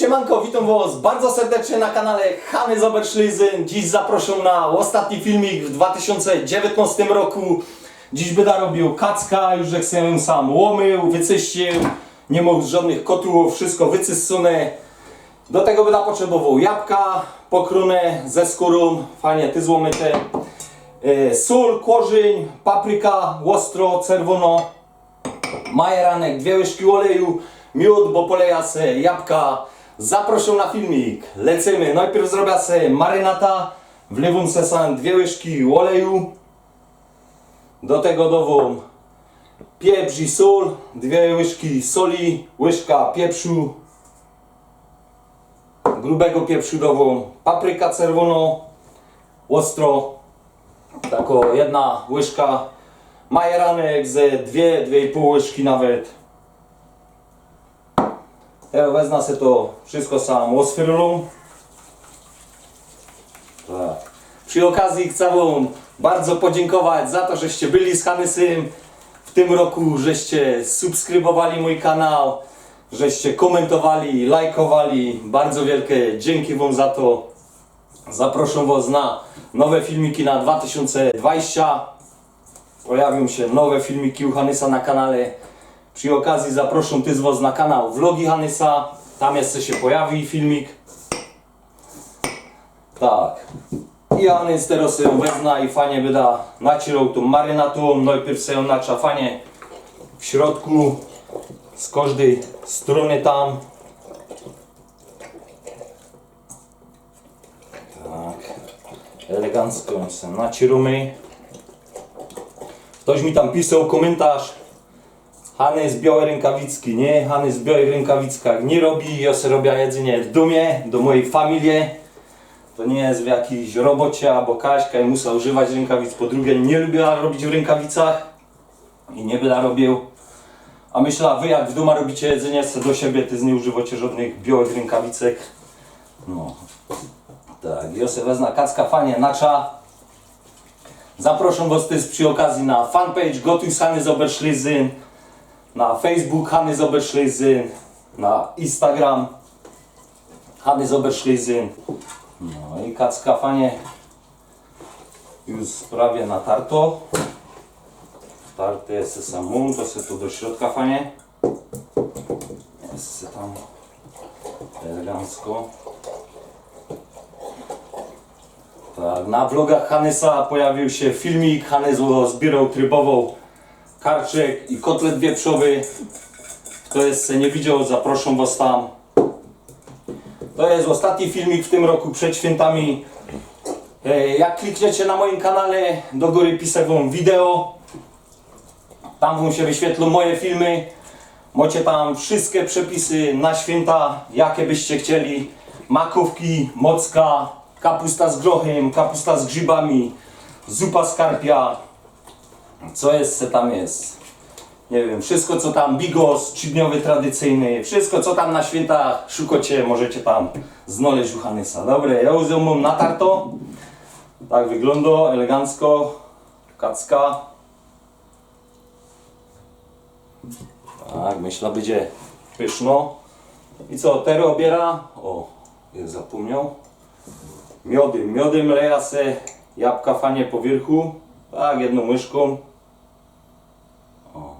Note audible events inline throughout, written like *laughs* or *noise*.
siemanko, witam was bardzo serdecznie na kanale Hany Zoberschlizyn. Dziś zaproszę na ostatni filmik w 2019 roku. Dziś będę robił kacka, już jak sobie sam łomył, wycyścił. Nie mógł żadnych kotłów, wszystko wycyscone. Do tego będę potrzebował jabłka pokrune ze skórą, fajnie ty złomyte. E, Sól, korzeń, papryka, ostro, czerwono majeranek, dwie łyżki oleju, miód, bo poleja se jabłka. Zaproszę na filmik. Lecimy. Najpierw zrobię se marynata. Wlewam sam dwie łyżki oleju. Do tego dową pieprz i sól. Dwie łyżki soli, łyżka pieprzu. Grubego pieprzu dową papryka czerwono, ostro. Tako jedna łyżka majeranek ze dwie, dwie i pół łyżki nawet. Ja wezmę to wszystko sam osfyrulą. Tak. Przy okazji chcę wam bardzo podziękować za to, żeście byli z Hanysym w tym roku, żeście subskrybowali mój kanał, żeście komentowali, lajkowali. Bardzo wielkie dzięki wam za to. Zaproszę was na nowe filmiki na 2020 pojawią się nowe filmiki u Hanysa na kanale. Przy okazji zaproszę ty z was na kanał Vlogi Hanysa. Tam jeszcze się pojawi filmik. Tak. I Hanys teraz ją wezna i fajnie wyda nacierał tą marynatą. Najpierw sobie ją nacza fajnie w środku z każdej strony tam. Tak. Elegancko ją sobie nacieramy. Ktoś mi tam pisał komentarz Hany z białej rękawicki, nie, Hany z białej rękawickach nie robi, ja se robię jedzenie w dumie, do mojej familii. To nie jest w jakiejś robocie albo Kaśka i muszę używać rękawic. Po drugie, nie lubię robić w rękawicach i nie będę robił. A myślę, wy jak w domu robicie jedzenie se do siebie, ty nie używacie żadnych białych rękawicek. No. Tak, ja wezmę kacka fajnie nacza. Zapraszam Was też przy okazji na fanpage Gotuj z Hany Zoberschlizyn, na Facebook Hany Zoberschlizyn, na Instagram Hany Zoberschlizyn. No i kacka fajnie już prawie natarto. Tarte jest samą, to się tu do środka fajnie. Jest se tam elegancko. Tak, na vlogach Hanysa pojawił się filmik. Hanys zbierał trybową karczek i kotlet wieprzowy. Kto jeszcze nie widział, zaproszę Was tam. To jest ostatni filmik w tym roku przed świętami. E, Jak klikniecie na moim kanale, do góry piszę Wam wideo. Tam Wam się wyświetlą moje filmy. Macie tam wszystkie przepisy na święta, jakie byście chcieli. Makówki, mocka, kapusta z grochem, kapusta z grzybami, zupa z Co jeszcze tam jest? Nie wiem, wszystko co tam, bigos, trzydniowy tradycyjny, wszystko co tam na święta szukacie, możecie tam znaleźć u Hanysa. Dobre, ja już ją mam natarto. Tak wygląda, elegancko. Kacka. Tak, myślę, będzie pyszno. I co, teraz obiera? O, jest zapomniał. Miodym, miodym leja se jabłka fajnie po wierzchu. Tak, jedną łyżką. O.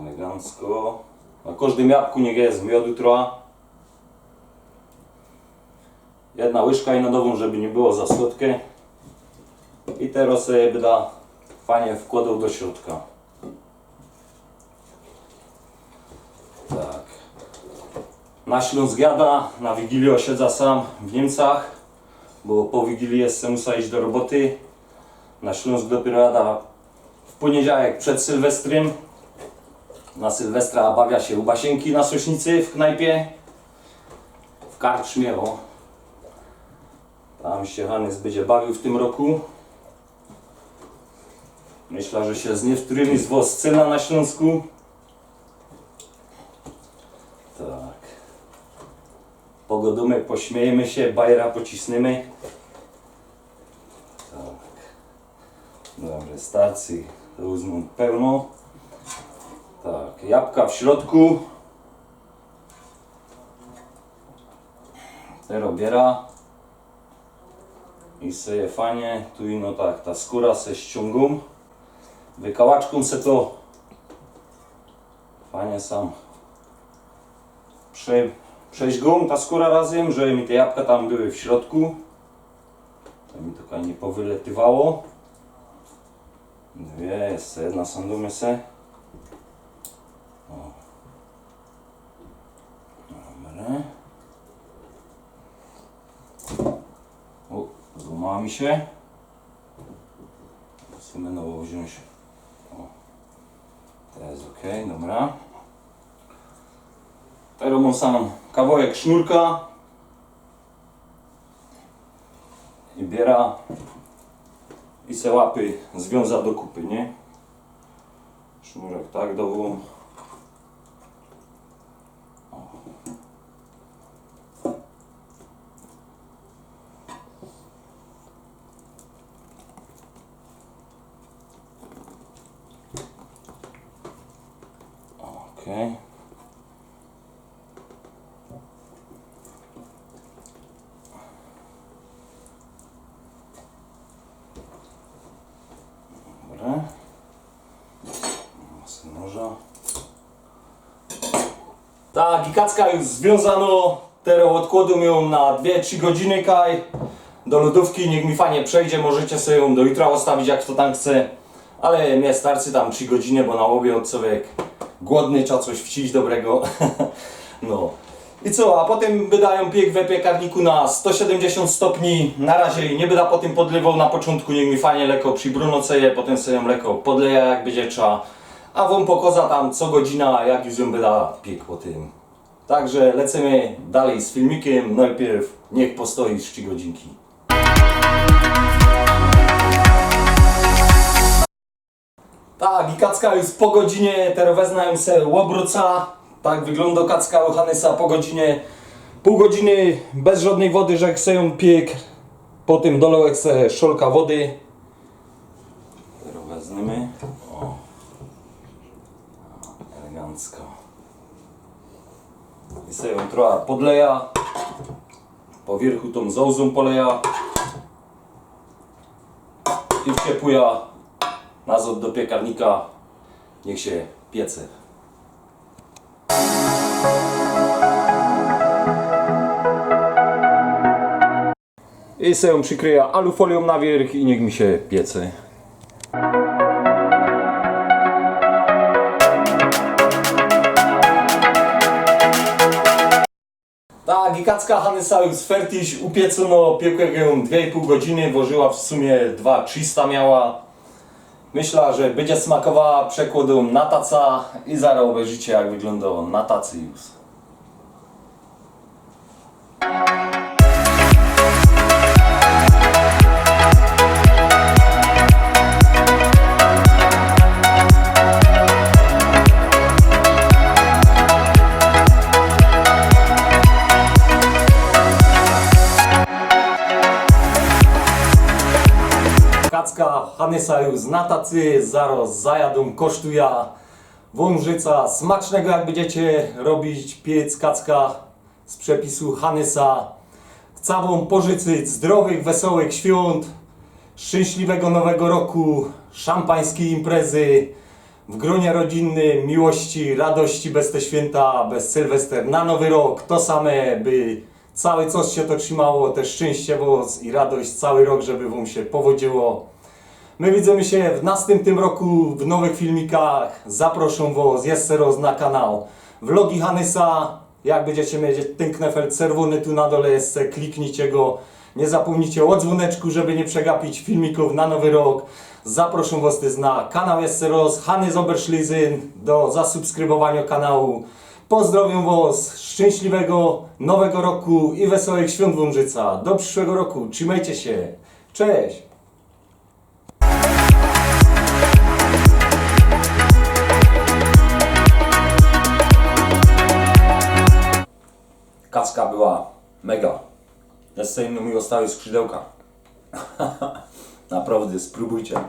Elegancko. Na każdym jabłku niech jest miodu trochę. Jedna łyżka i na żeby nie było za słodkie. I teraz sobie będę fajnie wkładał do środka. Tak. Na Śląsk jada, na Wigilię osiedza sam w Niemcach, bo po Wigilii jeszcze muszę iść do roboty. Na Śląsk dopiero jada w poniedziałek przed Sylwestrem. Na Sylwestra bawia się u Basienki na Sośnicy w knajpie. W karczmie, o. Tam się Hanys będzie bawił w tym roku. Myślę, że się z niektórymi z scena na Śląsku. Tak. Pogodumy, pośmiejemy się, bajera pocisnymy. Tak. Dobrze, stacji uzmą pełno. Jabłka w środku. Teraz biera. I sobie fajnie, tu ino tak, ta skóra se ściągą. Wykałaczką se to fajnie sam prze, przeźgą ta skóra razem, żeby mi te jabłka tam były w środku. To mi to nie powyletywało. Dwie, jeszcze jedna sandujemy se. O. Dobra. O, złamała mi się. Musimy nowo wziąć. O. Jest ok, dobra. Teraz mam sam kawałek sznurka. I biera i se łapy związa do kupy, nie? Sznurek tak do O. Okej. Dobra. Masę noża. Tak, i kacka już związano. Teraz odkładam ją na 2-3 godziny kaj. Do lodówki, niech mi fajnie przejdzie. Możecie sobie ją do jutra ostawić, jak to tam chce. Ale mnie starcy tam 3 godziny, bo na obie od człowiek głodny, trzeba coś wcić dobrego. *laughs* no. I co, a potem wydają piek we piekarniku na 170 stopni. Na razie nie będę po tym podlewał na początku, niech mi fajnie lekko przybrunoceje, potem sobie ją lekko podleję jak będzie trzeba. A wam pokoza tam co godzina, jak już ją będę piek po tym. Także lecimy dalej z filmikiem. Najpierw niech postoi 3 godzinki. I kacka już po godzinie, teraz wezmę sobie łobruca. Tak wygląda kacka u Hanysa po godzinie. Pół godziny bez żadnej wody, że chcę ją piek. Potem dolewek se szolka wody. Teraz wezmemy. O. Elegancko. I sobie ją trochę podleja. Po wierchu tą zołzą poleja. I wciepuja nazot do piekarnika. Niech się piece. I sobie ją przykryję alufolią na wierzch i niech mi się piece. Tak, i kacka Hanysa już fertiś upiecono, piekłem ją 2,5 godziny, włożyła w sumie 2,300 miała. Myślę, że będzie smakowała przekładą na taca i zaraz obejrzycie jak wygląda on na tacy już. Kacka Hanysa już na tacy, zaraz zajadą, kosztuje wążyca smacznego jak będziecie robić piec kacka z przepisu Hanysa. Chcę wam pożyczyć zdrowych, wesołych świąt, szczęśliwego nowego roku, szampańskiej imprezy, w gronie rodzinnym, miłości, radości bez te święta, bez Sylwester na nowy rok, to same, by cały coś się to trzymało, też szczęście was i radość cały rok, żeby wam się powodziło. My widzimy się w następnym roku w nowych filmikach. Zaproszę was jeszcze raz na kanał Vlogi Hanysa. Jak będziecie mieć ten knefel czerwony tu na dole jeszcze, kliknijcie go. Nie zapomnijcie o dzwoneczku, żeby nie przegapić filmików na nowy rok. Zaproszę was też na kanał jeszcze raz Hanys Oberschlizyn do zasubskrybowania kanału. Pozdrawiam was, szczęśliwego nowego roku i wesołych świąt Wążyca. Do przyszłego roku, trzymajcie się. Cześć! Była mega. Jeszcze innym mi zostały skrzydełka. *laughs* Naprawdę, spróbujcie.